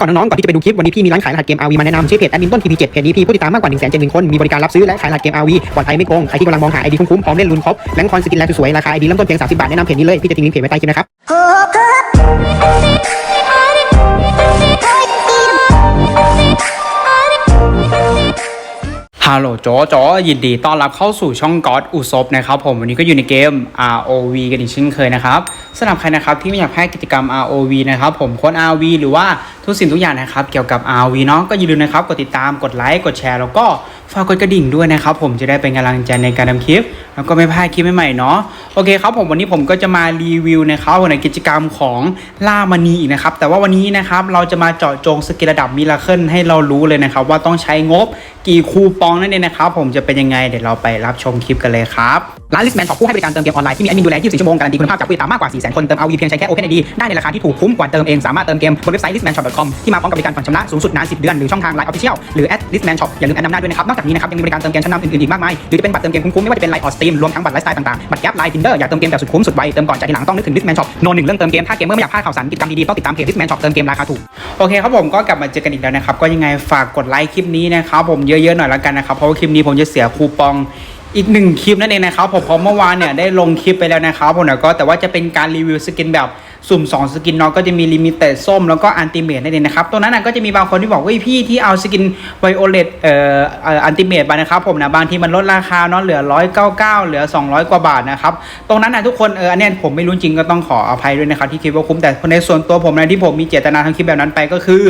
ก่อนน้องๆก่อนที่จะไปดูคลิปวันนี้พี่มีร้านขายรหัสเกม RV มาแนะนำชื่อเพจแอดมินต้น TP7 เพจนี้พี่ผู้ติดตามมากกว่า1 7 0 0 0 0คนมีบริการรับซื้อและขายรหัสเกม RV ปลอดภัยไม่โกงใครที่กำลังมองหาไอดีคุ้มๆพร้อมเล่นลุ้นครบแลงคอนสกินแลนด์สวยๆราคาไอดีเริ่มต้นเพียง30บาทแนะนำเพจนี้เลยพี่จะทิ้งลิงก์เพจไว้ใต้คลิปนะครับ ฮัลโหลโจโจยินดีต้อนรับเข้าสู่ช่องกอดอุซบนะครับผมวันนี้ก็อยู่ในเกม ROV กันอีกเช่นเคยนะครับ สำหรับใครนะครับที่ไม่อยากแพ้กิจกรรม ROV นะครับผมค้ด ROV หรือว่าทุกสิ่งทุกอย่างนะครับเกี่ยวกับ ROV เนาะก็อย่าลืมนะครับกดติดตามกดไลค์กดแชร์แล้วก็ฝากกดกระดิ่งด้วยนะครับผมจะได้เป็นกำลังใจในการทำคลิป แล้วก็ไม่พลาดคลิปใหม่ๆเนาะโอเคครับผมวันนี้ผมก็จะมารีวิวนะครับในกิจกรรมของล่ามณีอีกนะครับแต่ว่าวันนี้นะครับเราจะมาเจาะจงสกิลระดับมิราเคิลให้เรารู้เลยนะครับว่าต้องใช้งบกี่คูปองนั่นเองนะครับผมจะเป็นยังไงเดี๋ยวเราไปรับชมคลิปกันเลยครับร้านลิสแมนช็อผู้ให้บริการเติมเกมออนไลน์ที่มีแอดมินดูแล24ชั่วโมงการันตีคุณภาพจากผู้ติดตามมากกว่า400,000คนเติม RV เพียงใช้แค่ OpenID ได้ในราคาที่ถูกคุ้มกว่าเติมเองสามารถเติมเกมบนเว็บไซต์ listmanshop.com ที่มาพร้อมกับบริการผ่อนชำระสูงสุดนาน 10 เดือน หรือช่องทาง Line Official หรือ @listmanshop อย่าลืมแอดนำหน้าด้วยนะครับ นอกจากนี้นะครับยังมีบริการเติมเกมชั้นนำอื่นๆอีกมากมายหรือจะเป็นบัตรเติมเกมคุ้มๆไม่ว่าจะเป็น Line or Steam รวมทั้งบัตรไลฟ์สไตล์ต่างๆบัตรแก๊ป Line Tinder อยากเติมเกมแบบสุดคุ้มสุดไวเติมก่อนจ่ายทีหลังต้องนึกถึง listman shop โนหนึ่งเรื่องเติมเกมถ้าเกมเมอร์ไม่อยากพลาดข่าวสารกิจกรรมดีๆต้องติดตามเพจ listman shop เติมเกมราคาถูกโอเคครับผมก็กลับมาเจอกันอีกแล้วนะครับก็ยังไงฝากกดไลค์คลิปนี้นะครับผมเยอะๆหน่อยละกันนะครับเพราะว่าคลิปนี้ผมจะเสียคูปอง อีกหนึ่งคลิปนั่นเองนะครับผมเพราะเมื่อวานเนี่ยได้ลงคลิปไปแล้วนะครับผมก็แต่ว่าจะเป็นการรีวิวสกินแบบ สุ่ม 2 สกินเนาะก็จะมีลิมิเต็ดส้มแล้วก็อันติเมตนั่นเองนะครับ ตรงนั้นนะก็จะมีบางคนที่บอกว่าพี่ที่เอาสกินไวโอเลตเอ่ออันติเมตไปนะครับผมนะบางทีมันลดราคาเนาะเหลือ 199 เหลือ 200 กว่าบาทนะครับ ตรงนั้นนะทุกคนเอออันนี้ผมไม่รู้จริงก็ต้องขออภัยด้วยนะครับที่คิดว่าคุ้มแต่ในส่วนตัวผมนะที่ผมมีเจตนาทำคลิปแบบนั้นไปก็คือ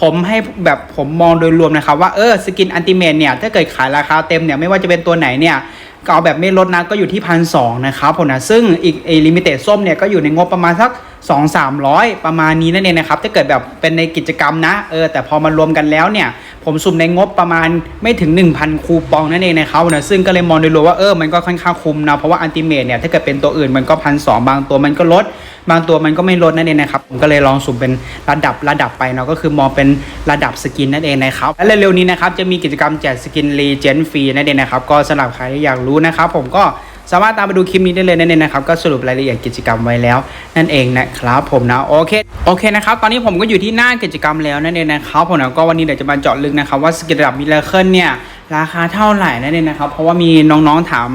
ผมให้แบบผมมองโดยรวมนะครับว่าเออสกินอันติเมตเนี่ยถ้าเกิดขายราคาเต็มเนี่ยไม่ว่าจะเป็นตัวไหนเนี่ยก็เอาแบบไม่ลดนะก็อยู่ที่พันสนะครับผมนะซึ่งอีกเอลิมิเต็ดส้มเนี่ยก็อยู่ในงบประมาณสัก 2 300 ประมาณนี้นั่นเองนะครับถ้าเกิดแบบเป็นในกิจกรรมนะเออแต่พอมารวมกันแล้วเนี่ย ผมสุ่มในงบประมาณไม่ถึง 1,000 คูปองนั่นเองนะครับนะซึ่งก็เลยมองโดยรวมว่าเออมันก็ค่อนข้างคุ้มนะเพราะว่าอันติเมตเนี่ยถ้าเกิดเป็นตัวอื่นมันก็พันสบางตัวมันก็ลด บางตัวมันก็ไม่ลดนั่นเองนะครับผมก็เลยลองสุ่มเป็นระดับระดับไปเนาะก็คือมองเป็นระดับสกินนั่นเองนะครับและเร็วๆนี้นะครับจะมีกิจกรรมแจกสกินรีเจนฟรีนั่นเองนะครับก็สำหรับใครที่อยากรู้นะครับผมก็ สามารถตามไปดูคลิปนี้ได้เลยนั่นเองนะครับก็สรุปรายละเอียดกิจกรรมไว้แล้ว นั่นเองนะครับผมนะโอเคโอเคนะครับตอนนี้ผมก็อยู่ที่หน้ากิจกรรมแล้วนั่นเองนะครับผมนะก็วันนี้เดี๋ยวจะมาเจาะลึกนะครับว่าสกินระดับมิเลเคิลเนี่ยราคาเท่าไหร่นั่นเองนะครับเพราะว่ามีน้องๆถาม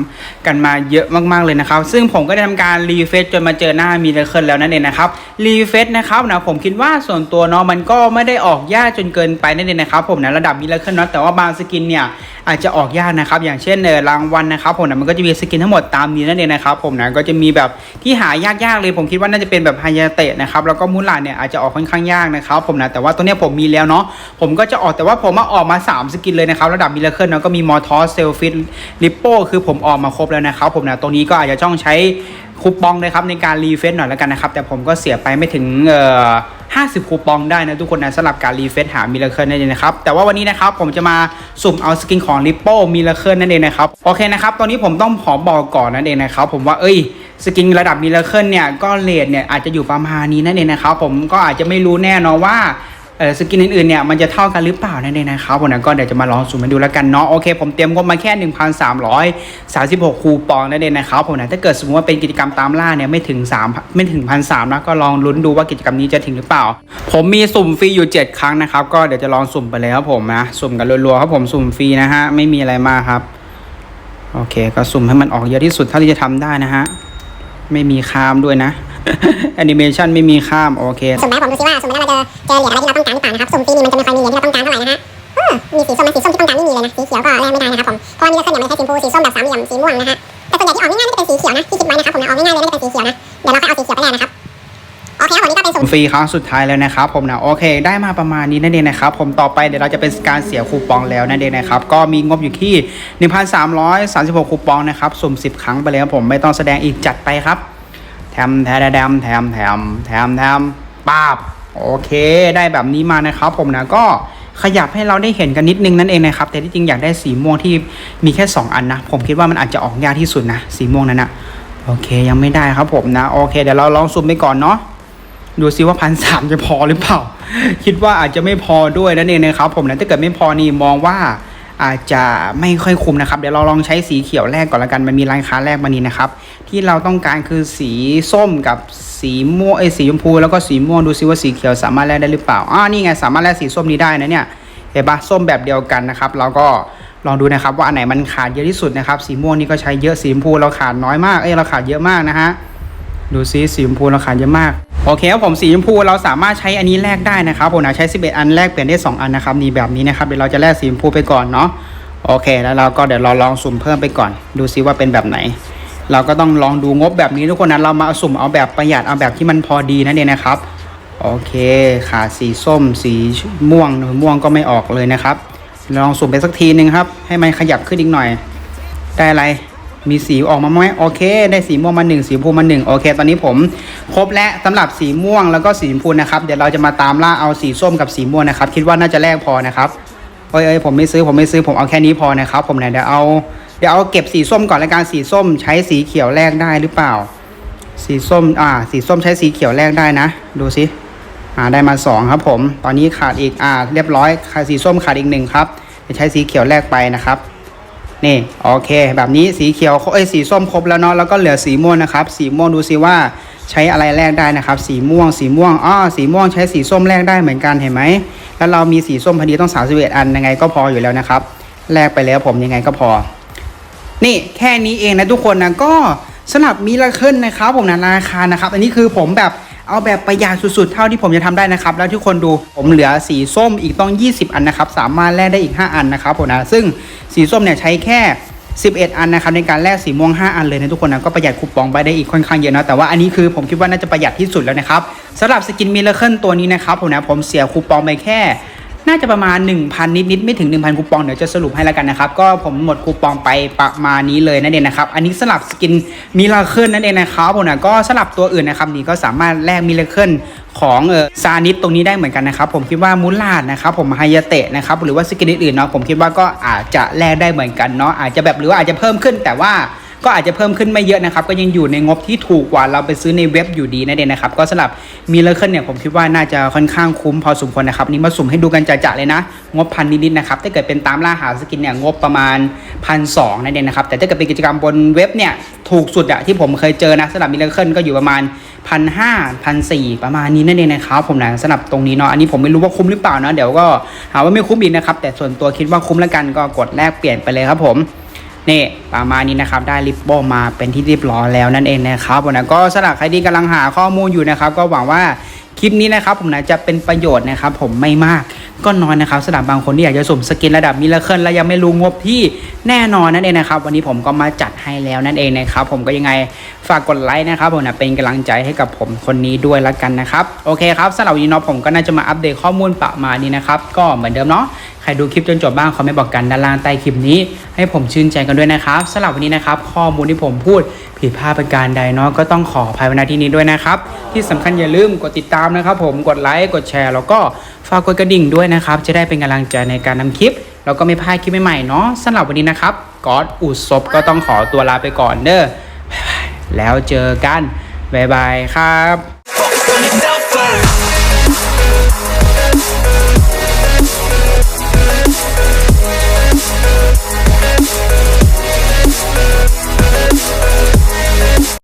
กันมาเยอะมากๆเลยนะครับ ซึ่งผมก็ได้ทำการรีเฟซจนมาเจอหน้ามีเลเคิลแล้วนั่นเองนะครับรีเฟซนะครับนะผมคิดว่าส่วนตัวเนาะมันก็ไม่ได้ออกยากจนเกินไปนั่นเองนะครับผมนะระดับมีเลเคิลเนาะแต่ว่าบางสกินเนี่ย อาจจะออกยากนะครับ อย่างเช่นเออรางวัลนะครับผมนะมันก็จะมีสกินทั้งหมดตามนี้นั่นเองนะครับผมนะก็จะมีแบบที่หายากๆเลยผมคิดว่าน่าจะเป็นแบบไฮยาเตะนะครับแล้วก็มูลาเนี่ยอาจจะออกค่อนข้างยากนะครับผมนะแต่ว่าตัวเนี้ยผมมีแล้วเนาะผมก็จะออกแต่ว่าผมมาออกมา 3 สกินเลยนะครับระดับมิเลเคิลเนาะก็มีมอทอสเซลฟิตลิปโป้คือผมออกมาครบแล้วนะครับผมนะตรงนี้ก็อาจจะต้องใช้ คูปองนะครับในการรีเฟซหน่อยแล้วกันนะครับ แต่ผมก็เสียไปไม่ถึงเอ่อ50 คูปองได้นะทุกคนนะสำหรับการรีเฟซหามิลเลเคิลนั่นเองนะครับ แต่ว่าวันนี้นะครับผมจะมาสุ่มเอาสกินของลิปโป้มิลเลเคิลนั่นเองนะครับ โอเคนะครับตอนนี้ผมต้องขอบอกก่อนนั่นเองนะครับ ผมว่าเอ้ยสกินระดับมิลเลเคิลเนี่ยก็เลทเนี่ยอาจจะอยู่ประมาณนี้นั่นเองนะครับผมก็อาจจะไม่รู้แน่นอนว่า สกินอื่นๆเนี่ยมันจะเท่ากันหรือเปล่านั่นเองนะครับผมนะก็เดี๋ยวจะมาลองสุ่มมาดูแล้วกันเนาะโอเค ผมเตรียมงบมาแค่ 1,336 คูปองนั่นเองนะครับผมนะถ้าเกิดสมมติว่าเป็นกิจกรรมตามล่าเนี่ยไม่ถึง3ไม่ถึง1,300นะก็ลองลุ้นดูว่ากิจกรรมนี้จะถึงหรือเปล่า ผมมีสุ่มฟรีอยู่ 7 ครั้งนะครับก็เดี๋ยวจะลองสุ่มไปเลยครับผมนะสุ่มกันรัวๆครับผมสุ่มฟรีนะฮะไม่มีอะไรมากครับโอเค ก็สุ่มให้มันออกเยอะที่สุดเท่าที่จะทำได้นะฮะไม่มีข้ามด้วยนะ แอนิเมชันไม่มีข้ามโอเคสุ่มแล้วผมดูซิว่าสุ่มแล้วเราจะเจอเหรียญอะไรที่เราต้องการหรือเปล่านะครับสุ่มฟรีนี่มันจะไม่ค่อยมีเหรียญที่เราต้องการเท่าไหร่นะฮะเออมีสีส้มนะสีส้มที่ต้องการไม่มีเลยนะสีเขียวก็แลกไม่ได้นะครับผมเพราะว่ามีเลือกขึ้นอย่างไม่ใช่สีชมพูสีส้มแบบสามเหลี่ยมสีม่วงนะฮะแต่ส่วนใหญ่ที่ออกง่ายๆน่าจะเป็นสีเขียวนะที่คิดไว้นะครับผมนะออกง่ายๆเลยน่าจะเป็นสีเขียวนะเดี๋ยวเราค่อยเอาสีเขียวไปแลกนะครับโอเคครับผมนี่ก็เป็นสุ่มฟรีครั้งสุดท้ายแล้วนะครับผมนะโอเค ได้มาประมาณนี้นั่นเองนะครับผมต่อไปเดี๋ยวเราจะเป็นการเสียคูปองแล้วนั่นเองนะครับก็มีงบอยู่ที่ 1,336 คูปองนะครับสุ่ม 10 ครั้งไปเลยครับผมไม่ต้องแสดงอีกจัดไปครับ แถมแถมแถมแถมแถมแถมแถมป้าบโอเค ได้แบบนี้มานะครับผมนะก็ขยับให้เราได้เห็นกันนิดนึงนั่นเองนะครับ แต่ที่จริงอยากได้สีม่วงที่มีแค่ 2 อันนะ ผมคิดว่ามันอาจจะออกยากที่สุดนะ สีม่วงนั้นนะโอเคยังไม่ได้ครับผมนะโอเคเดี๋ยวเราลองซูมไปก่อนเนาะดูซิว่าพันสามจะพอหรือเปล่า คิดว่าอาจจะไม่พอด้วยนั่นเองนะครับผมนะถ้าเกิดไม่พอนี่มองว่า อาจจะไม่ค่อยคุ้มนะครับ เดี๋ยวเราลองใช้สีเขียวแรกก่อนละกัน มันมีร้านค้าแรกมานี้นะครับ ที่เราต้องการคือสีส้มกับสีม่วงเอสีชมพูแล้วก็สีม่วงดูซิว่าสีเขียวสามารถแลกได้หรือเปล่าอ่านี่ไงสามารถแลกสีส้มนี้ได้นะเนี่ยเห็นปะส้มแบบเดียวกันนะครับ เราก็ลองดูนะครับว่าอันไหนมันขาดเยอะที่สุดนะครับ สีม่วงนี่ก็ใช้เยอะสีชมพูเราขาดน้อยมากเอ้ยเราขาดเยอะมากนะฮะดูซิสีชมพูเราขาดเยอะมาก โอเคครับผมสีชมพูเราสามารถใช้อันนี้แลกได้นะครับผมนะใช้ 11 อันแลกเปลี่ยนได้ 2 อันนะครับนี่แบบนี้นะครับเดี๋ยวเราจะแลกสีชมพูไปก่อนเนาะโอเค แล้วเราก็เดี๋ยวเราลองสุ่มเพิ่มไปก่อน ดูซิว่าเป็นแบบไหน เราก็ต้องลองดูงบแบบนี้ทุกคนนะเรามาสุ่มเอาแบบประหยัดเอาแบบที่มันพอดีนั่นเองนะครับโอเคขาสีส้ม สีม่วงม่วงก็ไม่ออกเลยนะครับลองสุ่มไปสักทีหนึ่งครับ ให้มันขยับขึ้นอีกหน่อย ได้อะไร มีสีออกมาไหมโอเค ได้สีม่วงมาหนึ่งสีชมพูมาหนึ่งโอเค ตอนนี้ผมครบแล้วสำหรับสีม่วงแล้วก็สีชมพูนะครับเดี๋ยวเราจะมาตามล่าเอาสีส้มกับสีม่วงนะครับ คิดว่าน่าจะแลกพอนะครับเอ้ยเผมไม่ซื้อผมไม่ซื้อผมเอาแค่นี้พอนะครับ ผมไหนเดี๋ยวเอาเดี๋ยวเอาเก็บสีส้มก่อนแล้วกันสีส้มใช้สีเขียวแลกได้หรือเปล่า สีส้มอ่า สีส้มใช้สีเขียวแลกได้นะ ดูสิอ่าได้มาสองครับ ผมตอนนี้ขาดอีกอ่า เรียบร้อยขาดสีส้มขาดอีกหนึ่งครับจะใช้สีเขียวแลกไปนะครับ นี่โอเค แบบนี้สีเขียวเอ้ยสีส้มครบแล้วเนาะแล้วก็เหลือสีม่วงนะครับ สีม่วงดูซิว่าใช้อะไรแลกได้นะครับ สีม่วง สีม่วงอ้อสีม่วงใช้สีส้มแลกได้เหมือนกันเห็นไหมแล้วเรามีสีส้มพอดีต้อง31อันยังไงก็พออยู่แล้วนะครับแลกไปแล้วผมยังไงก็พอ นี่แค่นี้เองนะทุกคนนะก็สำหรับมิลาเคิลนะครับผมนะราคานะครับ อันนี้คือผมแบบ เอาแบบประหยัดสุดๆ เท่าที่ผมจะทำได้นะครับ แล้วทุกคนดูผมเหลือสีส้มอีกต้อง 20 อันนะครับ สามารถแลกได้อีก 5 อันนะครับผมนะซึ่งสีส้มเนี่ยใช้แค่ 11 อันนะครับในการแลกสีม่วง 5 อันเลยนะทุกคนนะก็ประหยัดคูปองไปได้อีกค่อนข้างเยอะนะแต่ว่าอันนี้คือผมคิดว่าน่าจะประหยัดที่สุดแล้วนะครับสำหรับสกินมิเลเคิลตัวนี้นะครับผมนะผมเสียคูปองไปแค่ น่าจะประมาณ 1,000 นิดๆไม่ถึง 1,000 คูปองเดี๋ยวจะสรุปให้แล้วกันนะครับ ก็ผมหมดคูปองไปประมาณนี้เลยนั่นเองนะครับ อันนี้สลับสกินมิลาเคิลนั่นเองนะครับผมนะก็สลับตัวอื่นนะครับนี่ก็สามารถแลกมิลาเคิลของเออซานิสตรงนี้ได้เหมือนกันนะครับ ผมคิดว่ามูลาดนะครับผมไฮยาเตะนะครับหรือว่าสกินอื่นๆเนาะผมคิดว่าก็อาจจะแลกได้เหมือนกันเนาะอาจจะแบบหรือว่าอาจจะเพิ่มขึ้นแต่ว่า ก็อาจจะเพิ่มขึ้นไม่เยอะนะครับ ก็ยังอยู่ในงบที่ถูกกว่าเราไปซื้อในเว็บอยู่ดีนั่นเองนะครับ ก็สำหรับมิเลอร์เคิลเนี่ยผมคิดว่าน่าจะค่อนข้างคุ้มพอสมควรนะครับนี่มาสุ่มให้ดูกันจะๆเลยนะ งบพันนิดๆนะครับถ้าเกิดเป็นตามล่าหาสกินเนี่ยงบประมาณพันสองนั่นเองนะครับแต่ถ้าเกิดเป็นกิจกรรมบนเว็บเนี่ยถูกสุดอะที่ผมเคยเจอนะสำหรับมิเลอร์เคิลก็อยู่ประมาณพันห้าพันสี่ประมาณนี้นั่นเองนะครับผมนะสำหรับตรงนี้เนาะอันนี้ผมไม่รู้ว่าคุ้มหรือเปล่านะเดี๋ยวก็หาว่าไม่คุ้มอีกนะครับแต่ส่วนตัวคิดว่าคุ้มแล้วกันก็กดแลกเปลี่ยนไปเลยครับผม นี่ประมาณนี้นะครับได้ลิปโบมาเป็นที่เรียบร้อยแล้วนั่นเองนะครับผมนะก็สำหรับใครที่กำลังหาข้อมูลอยู่นะครับ ก็หวังว่าคลิปนี้นะครับผมนะจะเป็นประโยชน์นะครับผมไม่มากก็น้อยนะครับสำหรับบางคนที่อยากจะสุ่มสกินระดับมิลเลอร์เคิลและยังไม่รู้งบที่แน่นอนนั่นเองนะครับ วันนี้ผมก็มาจัดให้แล้วนั่นเองนะครับ ผมก็ยังไงฝากกดไลค์นะครับผมนะเป็นกำลังใจให้กับผมคนนี้ด้วยละกันนะครับโอเคครับสำหรับวันนี้เนาะผมก็น่าจะมาอัปเดตข้อมูลประมาณนี้นะครับก็เหมือนเดิมเนาะใครดูคลิปจนจบบ้างคอมเมนต์บอกกันด้านล่างใต้คลิปนี้ ให้ผมชื่นใจกันด้วยนะครับสำหรับวันนี้นะครับ ข้อมูลที่ผมพูดผิดพลาดประการใดเนาะก็ต้องขออภัยว้ณที่นี้ด้วยนะครับ ที่สำคัญอย่าลืมกดติดตามนะครับ ผมกดไลค์กดแชร์ แล้วก็ฝากกดกระดิ่งด้วยนะครับ จะได้เป็นกำลังใจในการนำคลิปแล้วก็ไม่พลาดคลิปใหม่ๆเนาะสำหรับวันนี้นะครับกอดอุศพก็ต้องขอตัวลาไปก่อนเด้อแล้วเจอกันบ๊ายบายครับ